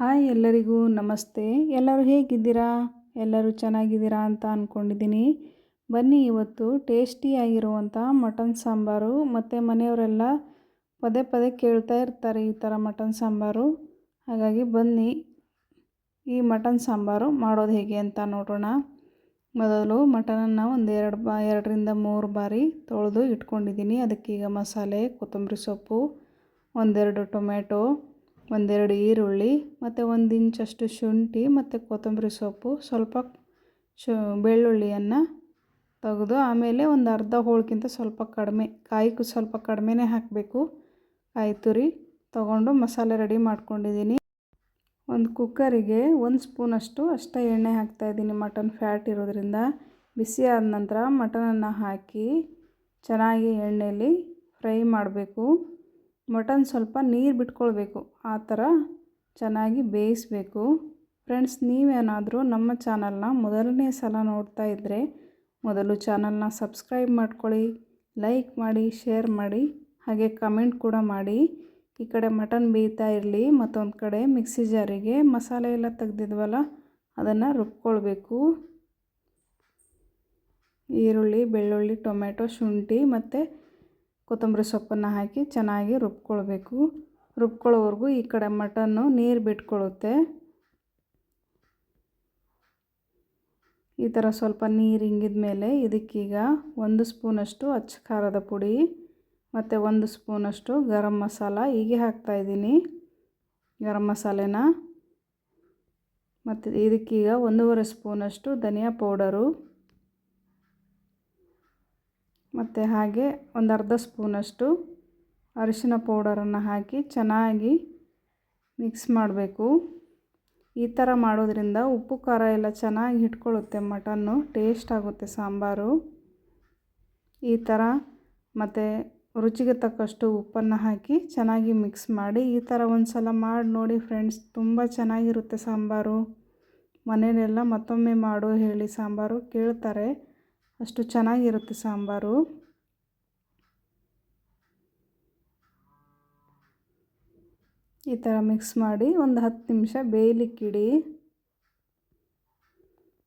Hi ಎಲ್ಲರಿಗೂ ನಮಸ್ತೆ. ಎಲ್ಲರೂ ಹೇಗಿದ್ದೀರಾ? ಎಲ್ಲರೂ ಚೆನ್ನಾಗಿದ್ದೀರಾ ಅಂತ ಅಂದ್ಕೊಂಡಿದ್ದೀನಿ ಬನ್ನಿ ಇವತ್ತು ಟೇಸ್ಟಿಯಾಗಿರುವಂಥ ಮಟನ್ ಸಾಂಬಾರು ಮತ್ತು ಮನೆಯವರೆಲ್ಲ ಪದೇ ಪದೇ ಕೇಳ್ತಾ ಇರ್ತಾರೆ ಈ ಥರ ಮಟನ್ ಸಾಂಬಾರು. ಹಾಗಾಗಿ ಬನ್ನಿ ಈ ಮಟನ್ ಸಾಂಬಾರು ಮಾಡೋದು ಹೇಗೆ ಅಂತ ನೋಡೋಣ. ಮೊದಲು ಮಟನನ್ನು ಒಂದು ಎರಡು ಬಾ ಎರಡರಿಂದ ಮೂರು ಬಾರಿ ತೊಳೆದು ಇಟ್ಕೊಂಡಿದ್ದೀನಿ. ಅದಕ್ಕೀಗ ಮಸಾಲೆ, ಕೊತ್ತಂಬರಿ ಸೊಪ್ಪು, ಒಂದೆರಡು ಟೊಮೆಟೊ ಒಂದೆರಡು ಈರುಳ್ಳಿ, ಮತ್ತು ಒಂದು ಇಂಚಷ್ಟು ಶುಂಠಿ, ಮತ್ತು ಕೊತ್ತಂಬರಿ ಸೊಪ್ಪು, ಸ್ವಲ್ಪ ಶು, ಬೆಳ್ಳುಳ್ಳಿಯನ್ನು ತೆಗೆದು, ಆಮೇಲೆ ಒಂದು ಅರ್ಧ ಹೋಳ್ಗಿಂತ ಸ್ವಲ್ಪ ಕಡಿಮೆ, ಕಾಯಿಗೂ ಸ್ವಲ್ಪ ಕಡಿಮೆನೇ ಹಾಕಬೇಕು. ಕಾಯಿ ತುರಿ ತೊಗೊಂಡು ಮಸಾಲೆ ರೆಡಿ ಮಾಡ್ಕೊಂಡಿದ್ದೀನಿ. ಒಂದು ಕುಕ್ಕರಿಗೆ ಒಂದು ಸ್ಪೂನಷ್ಟು ಅಷ್ಟೇ ಎಣ್ಣೆ ಹಾಕ್ತಾಯಿದ್ದೀನಿ ಮಟನ್ ಫ್ಯಾಟ್ ಇರೋದ್ರಿಂದ. ಬಿಸಿ ಆದ ನಂತರ ಮಟನನ್ನು ಹಾಕಿ ಚೆನ್ನಾಗಿ ಎಣ್ಣೆಯಲ್ಲಿ ಫ್ರೈ ಮಾಡಬೇಕು. ಮಟನ್ ಸ್ವಲ್ಪ ನೀರು ಬಿಟ್ಕೊಳ್ಬೇಕು. ಆ ಥರ ಚೆನ್ನಾಗಿ ಬೇಯಿಸಬೇಕು. ಫ್ರೆಂಡ್ಸ್, ನೀವೇನಾದರೂ ನಮ್ಮ ಚಾನಲ್ನ ಮೊದಲನೇ ಸಲ ನೋಡ್ತಾ ಇದ್ದರೆ ಮೊದಲು ಚಾನಲ್ನ ಸಬ್ಸ್ಕ್ರೈಬ್ ಮಾಡ್ಕೊಳ್ಳಿ, ಲೈಕ್ ಮಾಡಿ, ಶೇರ್ ಮಾಡಿ, ಹಾಗೆ ಕಮೆಂಟ್ ಕೂಡ ಮಾಡಿ. ಈ ಕಡೆ ಮಟನ್ ಬೇಯ್ತಾ ಇರಲಿ, ಮತ್ತೊಂದು ಕಡೆ ಮಿಕ್ಸಿ ಜಾರಿಗೆ ಮಸಾಲೆ ಎಲ್ಲ ತೆಗ್ದಿದ್ವಲ್ಲ, ಅದನ್ನು ರುಬ್ಕೊಳ್ಬೇಕು. ಈರುಳ್ಳಿ, ಬೆಳ್ಳುಳ್ಳಿ, ಟೊಮೆಟೊ, ಶುಂಠಿ ಮತ್ತು ಕೊತ್ತಂಬರಿ ಸೊಪ್ಪನ್ನು ಹಾಕಿ ಚೆನ್ನಾಗಿ ರುಬ್ಕೊಳ್ಬೇಕು. ರುಬ್ಕೊಳ್ಳೋವರೆಗೂ ಈ ಕಡೆ ಮಟನ್ನು ನೀರು ಬಿಟ್ಕೊಳ್ಳುತ್ತೆ. ಈ ಥರ ಸ್ವಲ್ಪ ನೀರು ಹಿಂಗಿದ ಮೇಲೆ ಇದಕ್ಕೀಗ ಒಂದು ಸ್ಪೂನಷ್ಟು ಅಚ್ಚ ಖಾರದ ಪುಡಿ ಮತ್ತು ಒಂದು ಸ್ಪೂನಷ್ಟು ಗರಂ ಮಸಾಲ ಹೀಗೆ ಹಾಕ್ತಾಯಿದ್ದೀನಿ ಗರಂ ಮಸಾಲೆನ ಮತ್ತು ಇದಕ್ಕೀಗ ಒಂದೂವರೆ ಸ್ಪೂನಷ್ಟು ಧನಿಯಾ ಪೌಡರು. ಮತ್ತು ಹಾಗೆ ಒಂದು ಅರ್ಧ ಸ್ಪೂನಷ್ಟು ಅರಿಶಿನ ಪೌಡರನ್ನು ಹಾಕಿ ಚೆನ್ನಾಗಿ ಮಿಕ್ಸ್ ಮಾಡಬೇಕು. ಈ ಥರ ಮಾಡೋದ್ರಿಂದ ಉಪ್ಪು, ಖಾರ ಎಲ್ಲ ಚೆನ್ನಾಗಿ ಇಟ್ಕೊಳ್ಳುತ್ತೆ ಮಟನ್ನು ಟೇಸ್ಟ್ ಆಗುತ್ತೆ ಸಾಂಬಾರು. ಈ ಥರ ಮತ್ತು ರುಚಿಗೆ ತಕ್ಕಷ್ಟು ಉಪ್ಪನ್ನು ಹಾಕಿ ಚೆನ್ನಾಗಿ ಮಿಕ್ಸ್ ಮಾಡಿ ಈ ಥರ ಒಂದು ಸಲ ಮಾಡಿ ನೋಡಿ ಫ್ರೆಂಡ್ಸ್, ತುಂಬ ಚೆನ್ನಾಗಿರುತ್ತೆ ಸಾಂಬಾರು. ಮನೆಯಲ್ಲೆಲ್ಲ ಮತ್ತೊಮ್ಮೆ ಮಾಡು ಹೇಳಿ ಸಾಂಬಾರು ಕೇಳ್ತಾರೆ. ಅಷ್ಟು ಚೆನ್ನಾಗಿರುತ್ತೆ ಸಾಂಬಾರು. ಈ ಥರ ಮಿಕ್ಸ್ ಮಾಡಿ ಒಂದು ಹತ್ತು ನಿಮಿಷ ಬೇಯಲಿಕ್ಕಿಡಿ.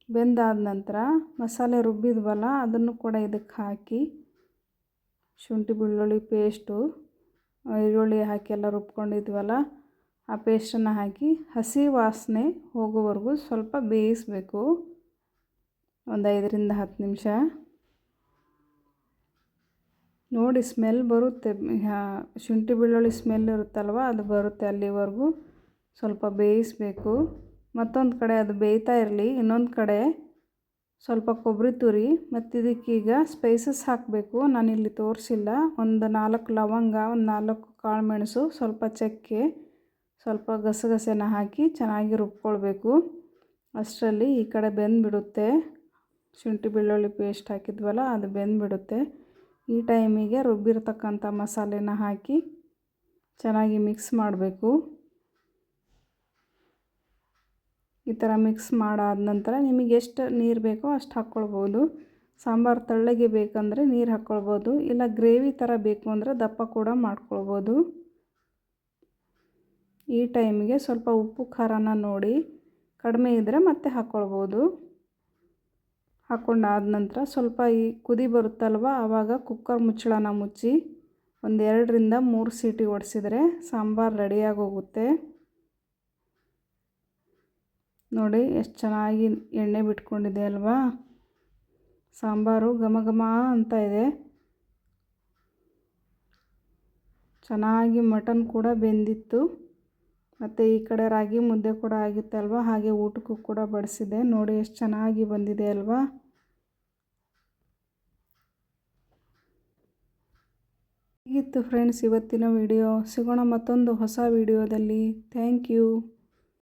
ಬೆಂದಾದ ನಂತರ ಮಸಾಲೆ ರುಬ್ಬಿದ್ವಲ್ಲ ಅದನ್ನು ಕೂಡ ಇದಕ್ಕೆ ಹಾಕಿ. ಶುಂಠಿ ಬೆಳ್ಳುಳ್ಳಿ ಪೇಸ್ಟು, ಈರುಳ್ಳಿ ಹಾಕಿ ಎಲ್ಲ ರುಬ್ಕೊಂಡಿದ್ವಲ್ಲ ಆ ಪೇಸ್ಟನ್ನು ಹಾಕಿ ಹಸಿ ವಾಸನೆ ಹೋಗೋವರೆಗೂ ಸ್ವಲ್ಪ ಬೇಯಿಸಬೇಕು. ಒಂದು ಐದರಿಂದ ಹತ್ತು ನಿಮಿಷ. ನೋಡಿ ಸ್ಮೆಲ್ ಬರುತ್ತೆ. ಶುಂಠಿ ಬೆಳ್ಳುಳ್ಳಿ ಸ್ಮೆಲ್ ಇರುತ್ತಲ್ವ, ಅದು ಬರುತ್ತೆ ಅಲ್ಲಿವರೆಗೂ. ಸ್ವಲ್ಪ ಬೇಯಿಸಬೇಕು. ಮತ್ತೊಂದು ಕಡೆ ಅದು ಬೇಯ್ತಾ ಇರಲಿ. ಇನ್ನೊಂದು ಕಡೆ ಸ್ವಲ್ಪ ಕೊಬ್ಬರಿ ತುರಿ. ಮತ್ತು ಇದಕ್ಕೀಗ ಸ್ಪೈಸಸ್ ಹಾಕಬೇಕು. ನಾನಿಲ್ಲಿ ತೋರಿಸಿಲ್ಲ. ಒಂದು ನಾಲ್ಕು ಲವಂಗ, ಒಂದು ನಾಲ್ಕು ಕಾಳು ಮೆಣಸು, ಸ್ವಲ್ಪ ಚಕ್ಕೆ, ಸ್ವಲ್ಪ ಗಸಗಸೆನ ಹಾಕಿ ಚೆನ್ನಾಗಿ ರುಬ್ಕೊಳ್ಬೇಕು. ಅಷ್ಟರಲ್ಲಿ ಈ ಕಡೆ ಬೆಂದುಬಿಡುತ್ತೆ. ಶುಂಠಿ ಬೆಳ್ಳುಳ್ಳಿ ಪೇಸ್ಟ್ ಹಾಕಿದ್ವಲ್ಲ, ಅದು ಬೆಂದ್ಬಿಡುತ್ತೆ. ಈ ಟೈಮಿಗೆ ರುಬ್ಬಿರ್ತಕ್ಕಂಥ ಮಸಾಲೆನ ಹಾಕಿ ಚೆನ್ನಾಗಿ ಮಿಕ್ಸ್ ಮಾಡಬೇಕು. ಈ ಥರ ಮಿಕ್ಸ್ ಮಾಡಾದ ನಂತರ ನಿಮಗೆ ಎಷ್ಟು ನೀರು ಬೇಕೋ ಅಷ್ಟು ಹಾಕ್ಕೊಳ್ಬೋದು ಸಾಂಬಾರು ತಳ್ಳಗೆ ಬೇಕಂದರೆ ನೀರು ಹಾಕ್ಕೊಳ್ಬೋದು ಇಲ್ಲ ಗ್ರೇವಿ ಥರ ಬೇಕು ಅಂದರೆ ದಪ್ಪ ಕೂಡ ಮಾಡ್ಕೊಳ್ಬೋದು. ಈ ಟೈಮಿಗೆ ಸ್ವಲ್ಪ ಉಪ್ಪು ಖಾರನ ನೋಡಿ ಕಡಿಮೆ ಇದ್ದರೆ ಮತ್ತೆ ಹಾಕ್ಕೊಳ್ಬೋದು ಹಾಕ್ಕೊಂಡಾದ ನಂತರ ಸ್ವಲ್ಪ ಈ ಕುದಿ ಬರುತ್ತಲ್ವ ಆವಾಗ ಕುಕ್ಕರ್ ಮುಚ್ಚಳನ ಮುಚ್ಚಿ ಒಂದು ಎರಡರಿಂದ ಮೂರು ಸೀಟಿ ಒಡಿಸಿದ್ರೆ ಸಾಂಬಾರು ರೆಡಿಯಾಗಿ ಹೋಗುತ್ತೆ ನೋಡಿ, ಎಷ್ಟು ಚೆನ್ನಾಗಿ ಎಣ್ಣೆ ಬಿಟ್ಕೊಂಡಿದೆ ಅಲ್ವಾ? ಸಾಂಬಾರು ಘಮ ಘಮ ಅಂತ ಇದೆ. ಚೆನ್ನಾಗಿ ಮಟನ್ ಕೂಡ ಬೆಂದಿತ್ತು. ಮತ್ತು ಈ ಕಡೆ ರಾಗಿ ಮುದ್ದೆ ಕೂಡ ಆಗಿತ್ತಲ್ವ? ಹಾಗೆ ಊಟಕ್ಕೂ ಕೂಡ ಬಡಿಸಿದೆ. ನೋಡಿ, ಎಷ್ಟು ಚೆನ್ನಾಗಿ ಬಂದಿದೆ ಅಲ್ವಾ? ಹೀಗಿತ್ತು ಫ್ರೆಂಡ್ಸ್ ಇವತ್ತಿನ ವಿಡಿಯೋ ಸಿಗೋಣ ಮತ್ತೊಂದು ಹೊಸ ವಿಡಿಯೋದಲ್ಲಿ ಥ್ಯಾಂಕ್ ಯು